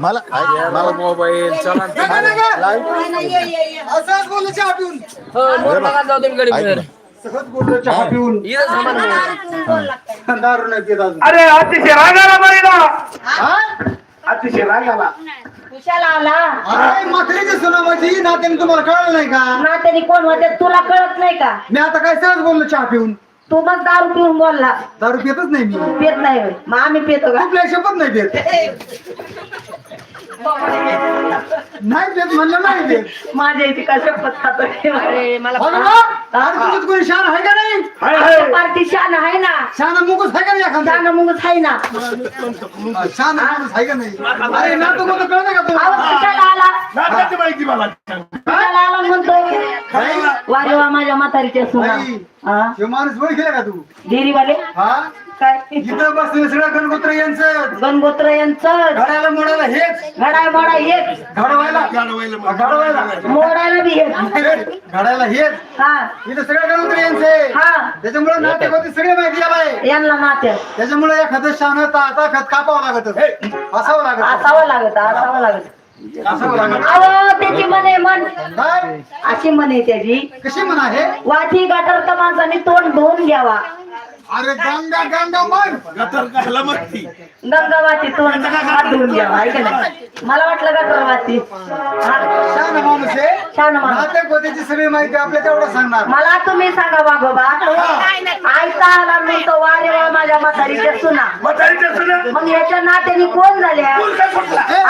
माझं नाव तिथं तू कोणता लावला हे ना? असंच बोलू चहा पिऊन. चहा पिऊन. दारू नाही पित अजून. अरे अतिशय रागाला बाईला हा? अतिशय रागाला. कुशाला आला. अरे, म्हातारीची नात्याने तुम्हाला कळलं नाही का? नात्याने कोण होते तुला कळत नाही का? मी आता काय सहज बोललो चहा पिऊन? तू मग दारू पिऊन बोलला. दारू पितच नाही मी. पित नाही होय. मग आम्ही पितो का? आपल्या शपथ नाही देत. नाही देत म्हणलं नाही देत. माझ्या इथे का शपथ खातो मला? अरे तुमच्यात कोणी शान आहे का नाही? हाय हाय. पार्टी शान आहे ना. शान मुकूस आहे का नाही एखादा? शान मुंगच आहे ना. शान आहे का नाही? अरे ना तो का तुला? कुशाला आला? नात्याची माहिती मला. कुशाला आला म्हणतो वारे वा माझ्या म्हातारीच्या सुना. हा? हे माणूस ओळखीला का तू? डेरीवाले? हा? काय? इथं बसलेलं सगळं गणगोत्र यांचं गणगोत्र यांचं घडायला मोडायला हेच. घडाय मोडा एक घडवायला? घडवायला मोडायला बी एक घडायला हेच. हा. इथं सगळं गणगोत्र यांचे. हा. त्याच्यामुळे नाटक होते सगळे माहिती आलाय यांना नात्या त्याच्यामुळे एखादं शान ताकद कापावं लागत असावं लागत असावं लागत असावं लागत असावं लागत. अहो त्याची म्हणे मन काय? अशी म्हणे त्याची. कशी म्हणा हे वाटी गटर तर माणसाने तोंड धुवून घ्यावा. अरे गंगा गंगा मन गटर कायला म्हणती गंगा वाटी तोंड हात धुवून घ्यावा ऐका नाही मला वाटलं हा, माणूस आहे. छान होत्याची सगळी माहिती आपल्या तेवढं सांगणार. मला तुम्ही सांगा बाबा आयता आला म्हणतो वारे वा माझ्या म्हातारीच्या सुना. म्हातारीच्या सुना? मग याच्या नात्याने कोण झाल्या? हे,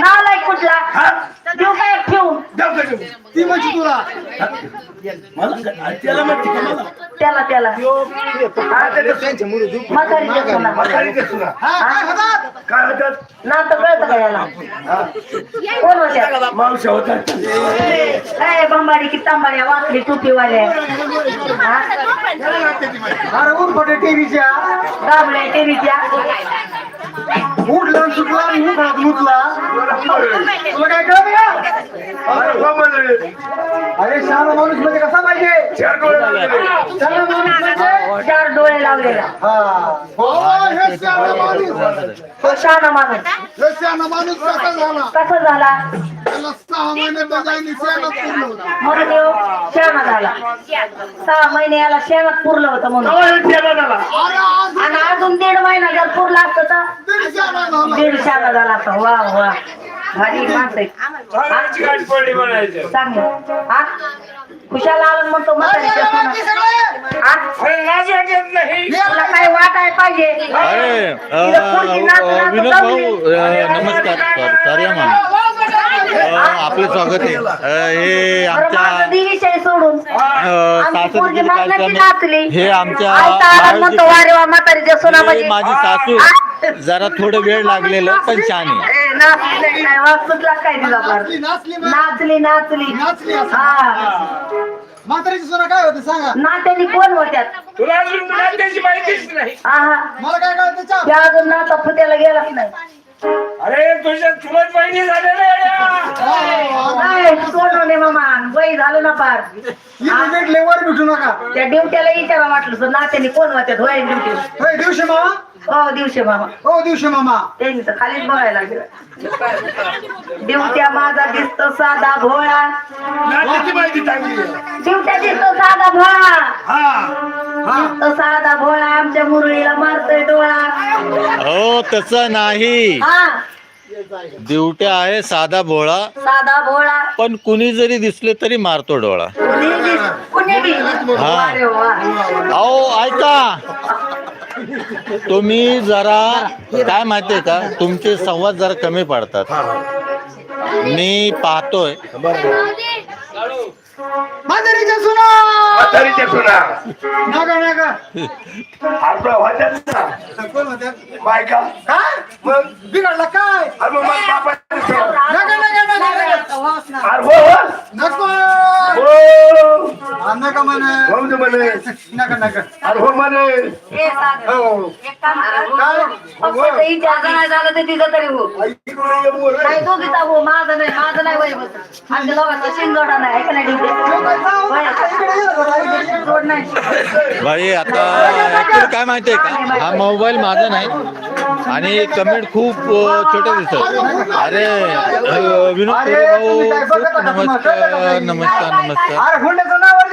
नालाय कुठला? काय ठेवून? ती म्हणजे तुला. मला काय- त्याला म्हणते का मला? त्याला त्याला. सुना हा काय होतात काय नातं कळतं का याला? कोण होत्या? मावशा होतात ए बंबाडी की तांबाड्या वाकडी टोपीवाल्या हा? अरे उठ पटे टीव्हीच्या. गाबड्या टेरीच्या उठला सुटला आणि उठला मुतला तुला काय कळत का अरे हो शान माणूस म्हणजे कसा पाहिजे? चार डोळे लागलेले. शान माणूस म्हणजे चार डोळे लावलेला हा. हो हे शान माणूस. तो शहाणा माणूस. हे शान माणूस कसा झाला? कसा झाला? त्याला सहा महिने होता. म्हणून ह्यो शहाणा झाला सहा महिने याला शेणात पुरलं होतं म्हणून. हे आला. आणि अजून दीड महिना जर पुरला असतं तर? दीड शाना झाला असता वा वा भारी माणसं आहेत. पडली म्हणायचं. हा खुशाला आलं म्हणतो म्हातारीच्या सुना. हा? अरे लाज वाटत नाही. तुला काय वाटाय पाहिजे अरे अ, तिला पुढची नाच अ, नाच विनोद जमली. भाऊ अ, नमस्कार सॉरी सॉरी हा मॅम आपलं स्वागत आहे. अ, हे आमच्या विषय सोडून. आमची पोरगी मागण्याची नाचली. हे आमच्या आयता आला म्हणतो वारे वा म्हातारीच्या हे सोनामध्ये माझी सासू जरा थोडं वेळ लागलेलं पण छान आहे. ए, नाचली नाही वाज सुटला काय तिला फार. नाचली नाचली मग. नाचली नाचली. नाचली असं. हा. म्हातारीची सोना काय होतं सांगा. नात्यानी कोण होत्यात? तुला अजून नात्याची माहितीच नाही. हा हा मला काय कळतं चहा. त्या अजून नाता फुत्याला गेलाच नाही. अरे तुझ्या चुलत बहिणी सोडवणे मामा? वय झालं ना फार. इथे भेटले वर भेटू नका. त्या ड्युट्याला विचारा वाटलं तर नात्याने कोण होत्यात होय ड्युटी दिवशी मामा. हो दिवशी मामा. हो दिवशी मामा. त्यांनी तर खालीच बघायला लागलं. ड्युट्या माझा दिसतो साधा भोळा. नात्याची माहिती चांगली आहे. ड्युट्या दिसतो साधा भोळा. हा. तो साधा भोळा आमच्या मुरळीला मारतोय डोळा. हो तसं नाही. हा. दिवट्या आहे साधा भोळा. साधा भोळा. पण कुणी जरी दिसले तरी मारतो डोळा. कुणी बी कुणी बी अरे वा. अहो ऐका. तुम्ही जरा काय माहितीये का? तुमचे संवाद जरा कमी पडतात. मी पाहतोय. म्हातारीच्या सुना! म्हातारीच्या सुना. नका नका. आपला वाटत ना. कोण होत्या? बायका. मग? बिघडला काय? अरे मग मला बापाची सुना. नका नका नका नका. अरे हो हो. नको म्हणा भाऊ दे म्हणे नका नका अरे हो म्हणे ए, सागर. हो! एक काम कर. काय? फक्त ते इजाजत नाही झालं तर तिचं तरी हो. इकडून ये बोल रे. नाही दोघीचा हो. माझं नाही माझं नाही वय बस आमच्या दोघांचा शिंगोडा नाही ऐक नाही इकडे ये जरा, इकडे ये. जोड नाही बाई आता actually काय माहितीये का? हा मोबाईल माझा नाही. आणि कमेंट खूप अ, छोटे दिसतात अरे अ, विनोद अरे, तुम्ही काय बघत नमस्कार? नमस्कार नमस्कार.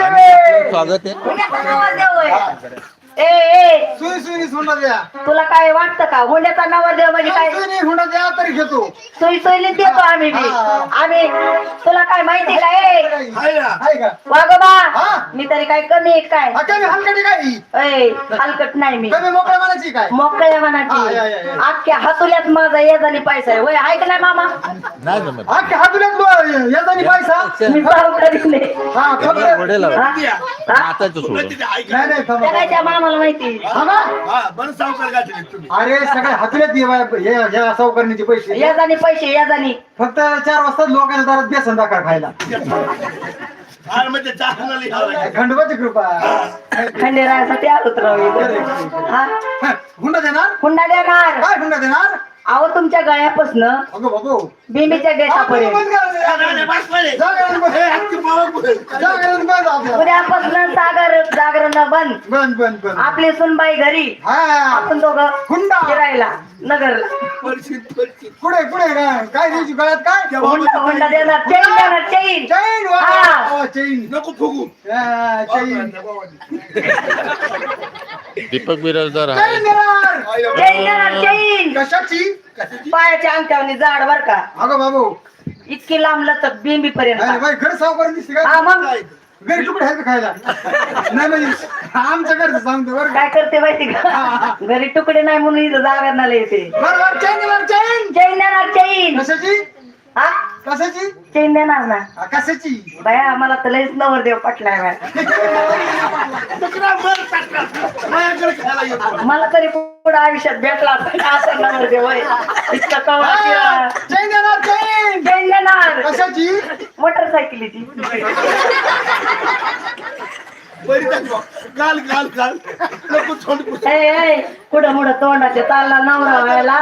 आणि आपलं स्वागत आहे. ए ए. सुई सुई हुंडा द्या. तुला काय वाटतं का? हुंड्याचा नवर देव म्हणजे काय? सुई हुंडा द्या तरी घेतो. सोयी सोयीने देतो आम्ही बी. आम्ही तुला काय माहिती का? ए. हाय ना. आहे का? वागोबा. मी तरी काय कमी आहे काय? हलकटी काय? ए हलकट नाही मी. कमी मोकळ्या काय? हा, मनाची. या, या, या. अख्ख्या हातुल्यात माझा येजानी पैसा आहे. होय ऐक नाही मामा. नाही जमत. की हातुल्यात याचा पैसा? मी हा हा? हा? तिथे ऐक नाही नाही मामाला माहिती थांबा. हा बरं सावकार गाठले तुम्ही. अरे सगळे हातुल्यात ये बाय- हे ह्या सावकारणीचे पैसे. याजानी पैसे याजानी फक्त चार वाजता लोकांच्या दारात बेसन दाखा खायला. मग ते चाकूला लिहावं लागेल. खंडोबाची कृपा. खंडेरायासाठी. हा हा, हुंडा देणार? हुंडा देणार. काय हुंडा देणार? अहो तुमच्या गळ्यापासनं अगो बिंबीच्या गेटापर्यंत. उद्यापासून सागर जागरण बंद. बन बन बन आपली सुनबाई घरी. हा. आपण दोघं हुंडा. फिरायला नगरला. परिचित, परिचित. पुढे पुढे काय काय द्यायची गळ्यात काय? हुंडा हुंडा देणार. चैन देणार चैन चैन वा. हा. वा, चैन नको फुगू. हा, चैन दीपक बिराजदार चैन आहे देणार. चैन देणार चैन कशाची? पायाच्या अंगठ्यावनी जाड बर का? अगो बाबू. इतकी लांब लचक बिंबी पर्यंत बाई घर सावकार दिसते हा का मग घरी का खायला? नाही म्हणजे आमच्या घरचं सांगतो बरं का. काय करते माहिती का? घरी तुकडे नाही म्हणून इथं जागरणाला येते. बरं बरं चैन चैन चैन. देणार चैन. कशाची? कशाची? चैन देणार ना. हा, कशाची? बाया मला तर लयच नवर देव पटलाय बाया. तुकडा बरं टाकला. माझ्याकडे खायला येतो. मला तरी पुढे आयुष्यात भेटला असं नवर देव होय. इतका हा, केला चैन देणार चैन! चैन देणार. कशाची? मोटरसायकलीची. बरी दाखवा. घाल घाल घाल नको छोड ए ए कुठं मुठं तोंडाचे चालला नवरा व्हायला?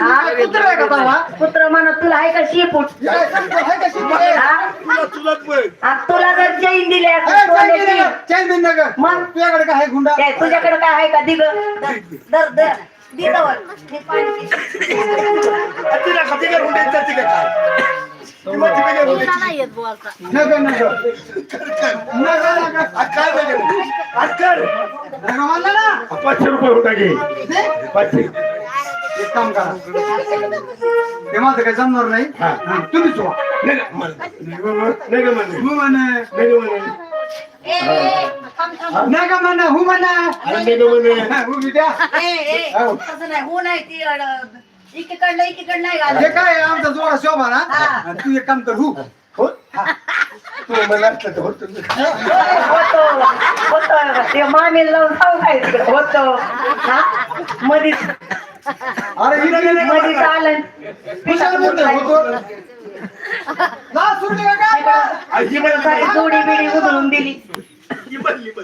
हा. कुत्र आहे का म्हणत तुला आहे का शेपूट? हे? काय सांगतो, कशी? तुला जर चैन दिली ए, असेल चैन सोन्याची, दे ना, चैन दे ना गं. मग? तुझ्याकडे काय आहे गुंडा? काय तुझ्याकडे काय आहे का दिग? दर दर दिदावर. हे पाणी. तिला खाती का रुंडी येतात का काय किंवा ती वेगळ्या रुंडीची. नगं नगं नगं नगं आज काय बघेल? आज कर. नगं म्हणलं ना पाचशे रुपये होता घे दे. पाचशे एक काम करा ते माझं काही जमणार नाही हा. हा, तुम्हीच व्हा नाही गं म्हण. नाही गं म्हण. नाही गं म्हण. हु म्हणे नाही गं म्हण. ए, ए, थांब, थांब. नका म्हणा हु म्हणा अरे नाही गं म्हण. हा, उभी द्या ए, ए, हो. तसं नाही हो नाही ती अड- इकडलं इकडं नाही हे घालत काय आहे, आमचा जोडा शोभा ना हा. तू एक काम कर हु हो? तू मला असलं तर होतं. होतो होतो ते मामी लावून खायचं होतो हा मधीच अरे इकडे नाही. मधीच आलं बोलतोय, होतो सुटली का काय? आई मला सारी जोडी बिडी उधळून दिली ही बहु.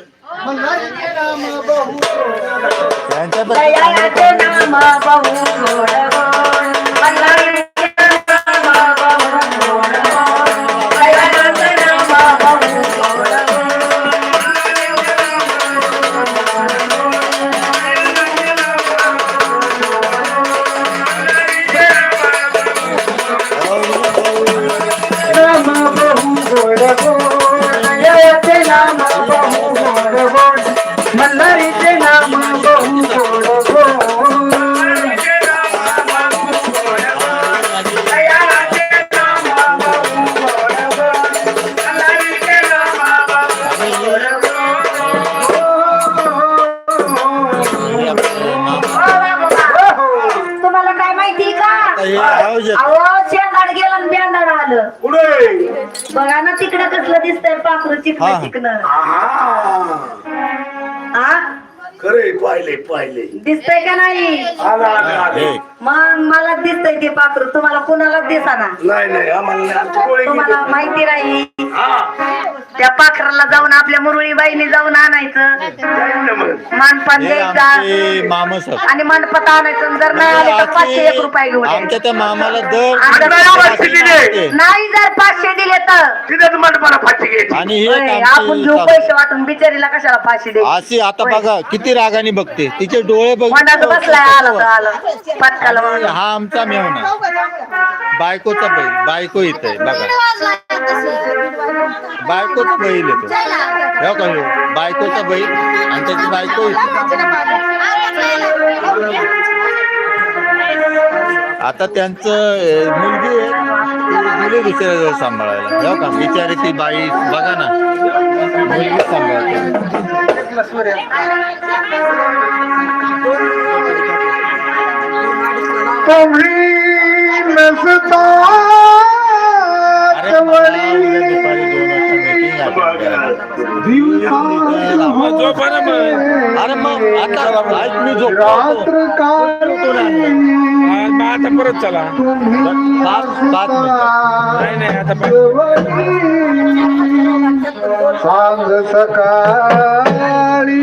त्यांच्याबद्दल हे आयोजक अहो शेंगाड गेलं आणि ब्यांदाड आलं. पुढे. बघा ना तिकडं कसलं दिसतंय पाखरू हा. चिकन चिकन आहा. हा खरे पाहिले पाहिले. दिसतंय का नाही? आला आला आला. मग मला दिसतंय ते पाखरू. तुम्हाला कुणाला दिसाना नाही नाही आम्हाला नाही. डोळे तुम्हाला. माहिती राहील. त्या पाखराला जाऊन आपल्या मुरळी बाईने जाऊन आणायचं. मानपान हे द्यायचा. आमचे मामस आहेत. आणि मंडपात आणायचं. आणि जर नाही आले तर पाचशे एक रुपये घेऊन आमच्या. त्या मामाला दर. नाही जर पाचशे दिले तर. तिथेच मंडपाला फाशी घ्यायची आणि हे होय, आपण घेऊ. पैसे वाटून बिचारीला कशाला फाशी दे अशी आता बघा किती रागाने बघते. तिचे डोळे बघ. बसलाय आलं तर आलं. हा आमचा मेवना बायकोचा बैल बायको इथे बघा. बायकोचा बैल येतो हो का ह्यो? बायकोचा बैल आणि त्याची बायको इथे. आता त्यांचं अं, मुलगी आहे ती दिली दुसऱ्याजवळ सांभाळायला. हो का बिचारी ती बाई बघा ना. मुलगी सांभाळते. Meeting आहे. अरे मग आता आज मी झोपतो रात्र आता। परत चला। पाच पाच नाही नाही आता सांग सकाळी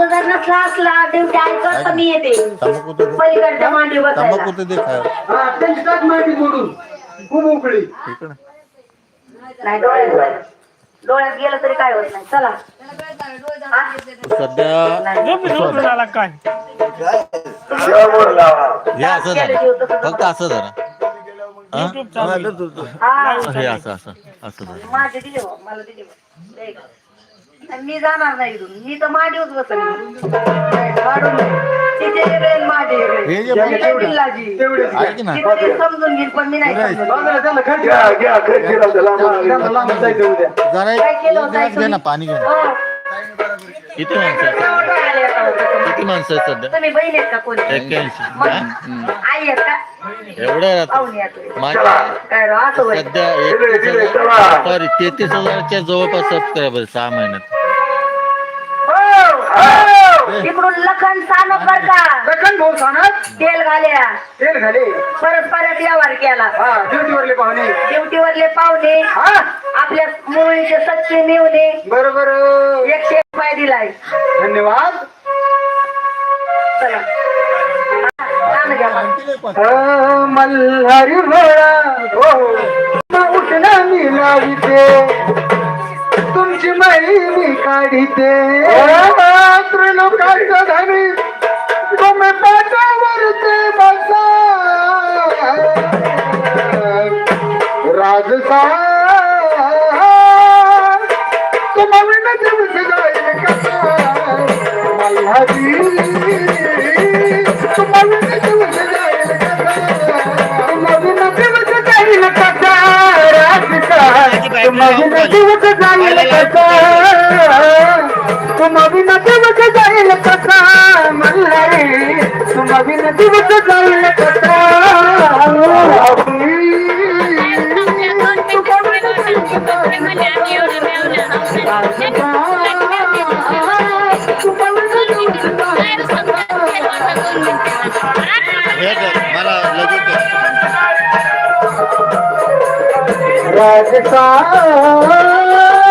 जर नसला असला ड्युटी ऐकत येते. तंबाखू तर दे. पलीकडच्या मांडी तंबाखू बसायला. तर दे खायला. हा त्यांची टाक माहिती मोडून. खूप उकळी इकडं. नाही डोळ्यात गेलं. तरी काय होत नाही. चला. सध्या काय? हे असं झालं. फक्त असं झालं. हा? हा हे असं असं असं. झालं. माझे दिले मला दिले. आणि मी जाणार नाही इथून मी तर वाढून वेगळे आणि माझे. हे जे ऐक ना तिथं समजून घेईन पण मी नाही समजून. बाजारात त्यांना खायची. घ्या घ्या घरी राहू द्या, लांब त्यांना लांब जायचं उद्या जरा एक काय केलं एक होतं ग्लास घे ना तुम्ही? पाणी घे ना. हो. किती माणसं आहेत एवढं सध्या? आले आता होतं. किती माणसं आहेत सध्या तुम्ही बहीण आहेत का कोणी एक्क्याऐंशी मग? हम्म. आई आहेत का एवढं राहतं. पाहुणे आहेत तुम्ही. माझ्या काय राव, असं होय. सध्या एकतीस हजार. सॉरी तेहतीस हजारच्या जवळपास सबस्क्रायबर सहा महिन्यात इकडून लखन सानोकर का. दखन भाऊ सानात तेल घाल्या तेल घाले. परत परत व्यवहार केला. ड्युटीवरले पाहुणे. ड्युटीवरले पाहुणे. हा? आपल्या मुलीचे सच्चे मेवणे. बरोबर. एकशे एक रुपये दिलाय. धन्यवाद. चला. मल्हारी भोळा हो. मी लाविते. तुमची मी काढिते. त्रिलोकांचा धनी तुम्ही पाटावरती बसा राजसा तुम्हा विनती विसरायला कसा मल्हारी तुम्हा विनती विसरायला तुम्ही विनती विसरायला कसा तुम्ही विनती विसरायला कसा मल्हारी तुम्हा विनती विसरायला कसा राजसा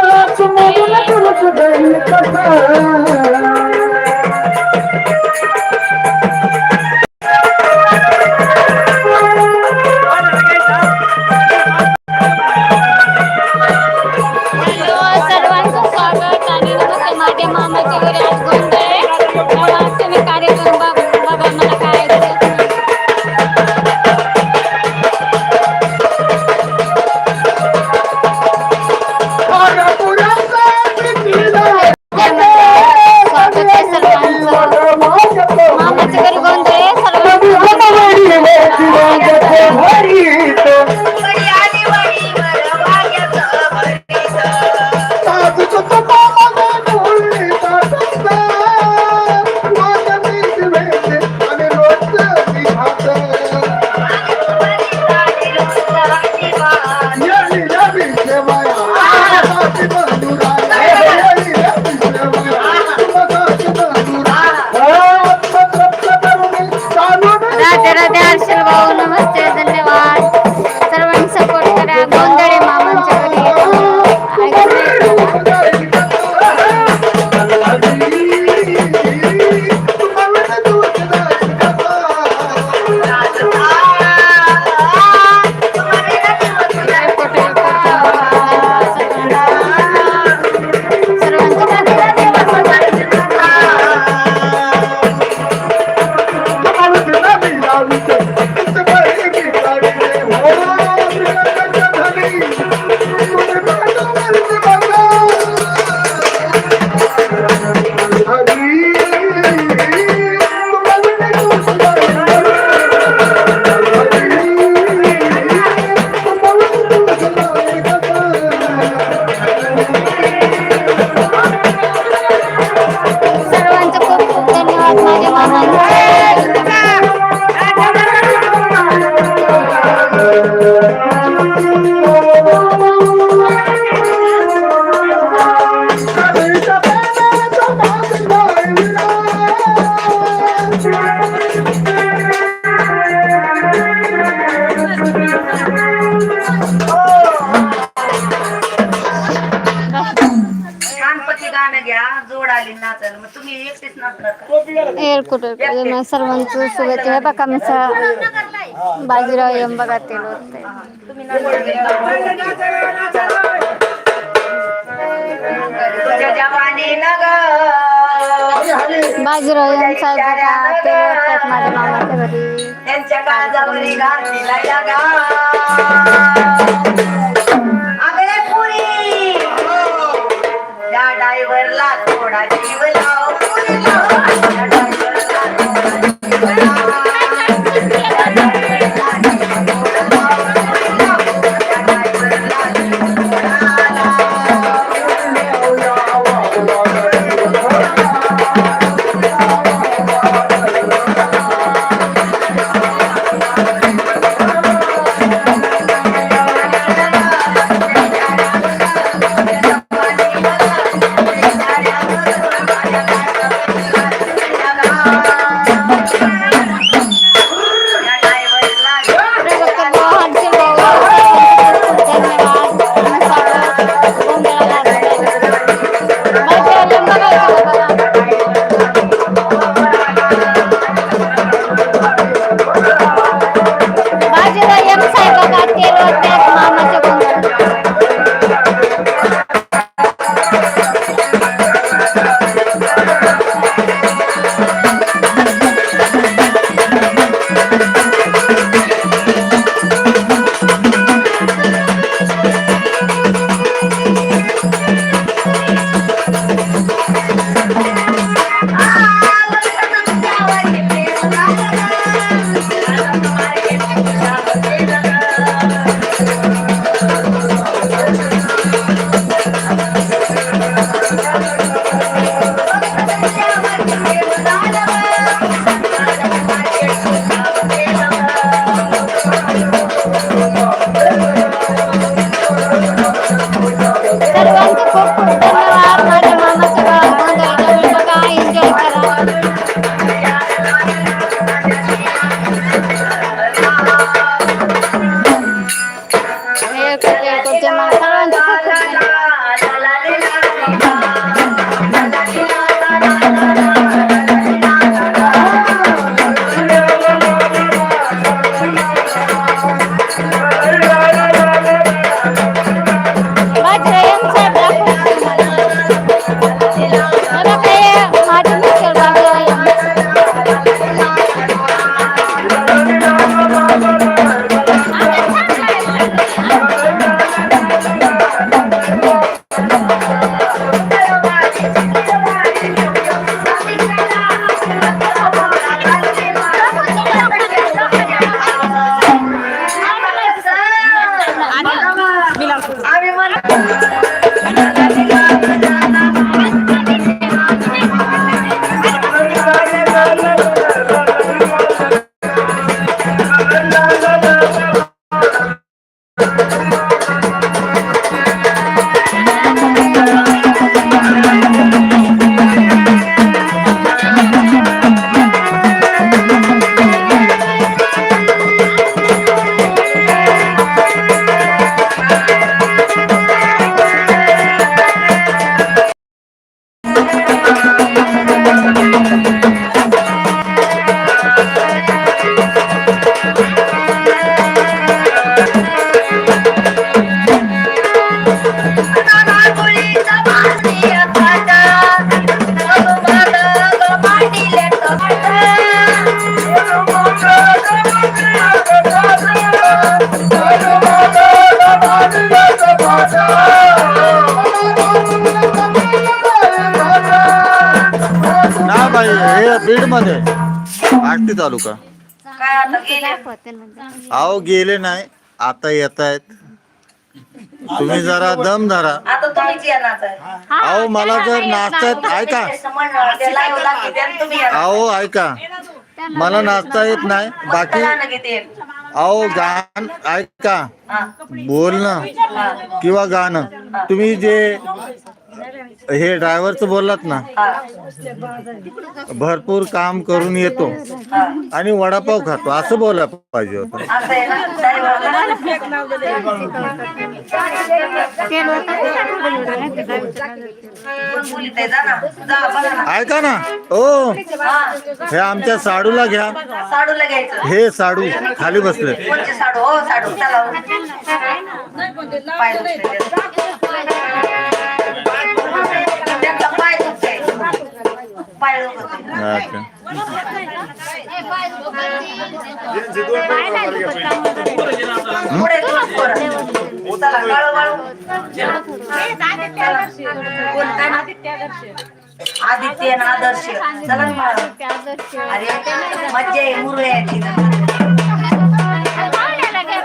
नाचायला मग तुम्ही एकटीच नाचणार का? एअर सर्वांचं शुभेच्छा हे बघा मी बाजीराव एम बघा ते बाजीराव एम साहेब बघा ते होतात माझ्या मामाच्या घरी. तालुका? काय आता गेले? अहो गेले नाही. आता येत आहेत तुम्ही जरा दम धरा. आता तुम्हीच या नाचायला अहो मला जर नाचतात ऐका. ते आणि तुम्ही या अहो ऐका. मला नाचता येत नाही. बाकी घेते अहो गाण ऐका. हा. बोलणं किंवा गाणं. तुम्ही जे हे ड्रायव्हरचं बोललात ना. भरपूर काम करून येतो. आणि वडापाव खातो. असं बोलायला पाहिजे होतं. ऐका ना. ओ हे आमच्या साडूला घ्या. हे साडू खाली बसले साडू त्याचा. पाय पुढे. चला काळू? आदित्य आदर्श चला. अरे मज्जा आहे मुरळ्याची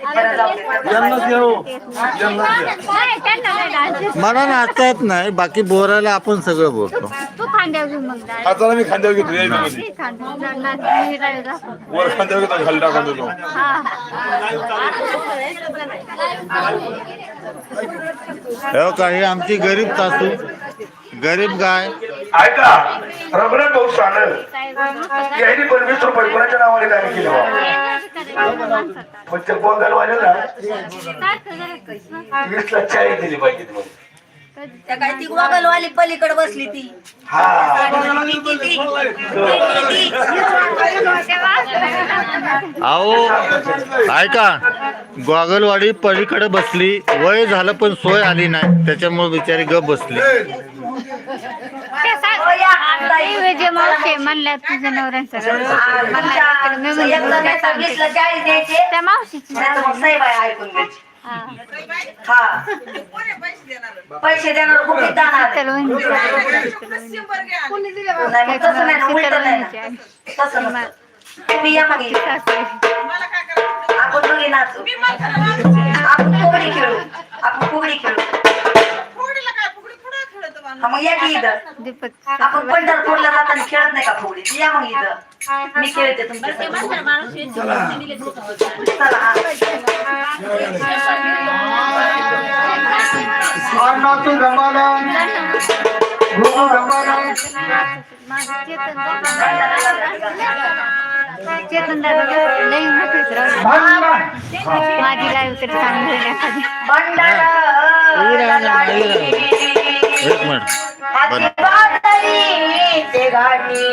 येतोय ना ते. बरं जाऊ दे. मला नाचता येत नाही बाकी बोलायला आपण सगळं बोलतो तू खांद्यावर घेऊन मग जा. आता मी खांद्यावर घेतो या मध्ये मी खांद्यावर जाणार, मी राहिलो दाखव. वर खांद्यावर घेतो खाली टाकून देतो हा. हो का ही आमची गरीब सासू गरीब गाय. ऐका रघुनाथ भाऊ सांगल यांनी पण वीस रुपये कोणाच्या नावाने गाडी केली पण ते बोंगलवाल्याला वीसला चाळीस दिली पाहिजे. त्या काय ती गोगलवाली पलीकडे बसली ती. हा. अहो ऐका गोगलवाडी पलीकडे बसली वय झालं पण सोय आली नाही त्याच्यामुळे बिचारी गप बसली. विजय मावशी म्हणल्या तुझ्या नवऱ्यांचं मी म्हणलं, एकदा नाही त्या मावशीची हा. पैसे देणार कुठे जाणार चल, वहिनी. नाही मग तसं नाही ना उलट नाही ना. तसं नसतं. तुम्ही या मग इथे. आपण दोघी नाचू आपण फुगडी खेळू आपण फुगडी खेळू हा मग या की इथं दीपक आपण पंढरपूरला जाताना खेळत नाही का फुगडी या मग इथं मी खेळते तुमच्या चला हा. नाचू जमाना गुरु जमाना माझं चेतन चेतन दादा लई मोठीच राहू भांडणा माझी लाईव्ह तरी चांगली होईल एखादी भंडारा एक मिनिट. घाटी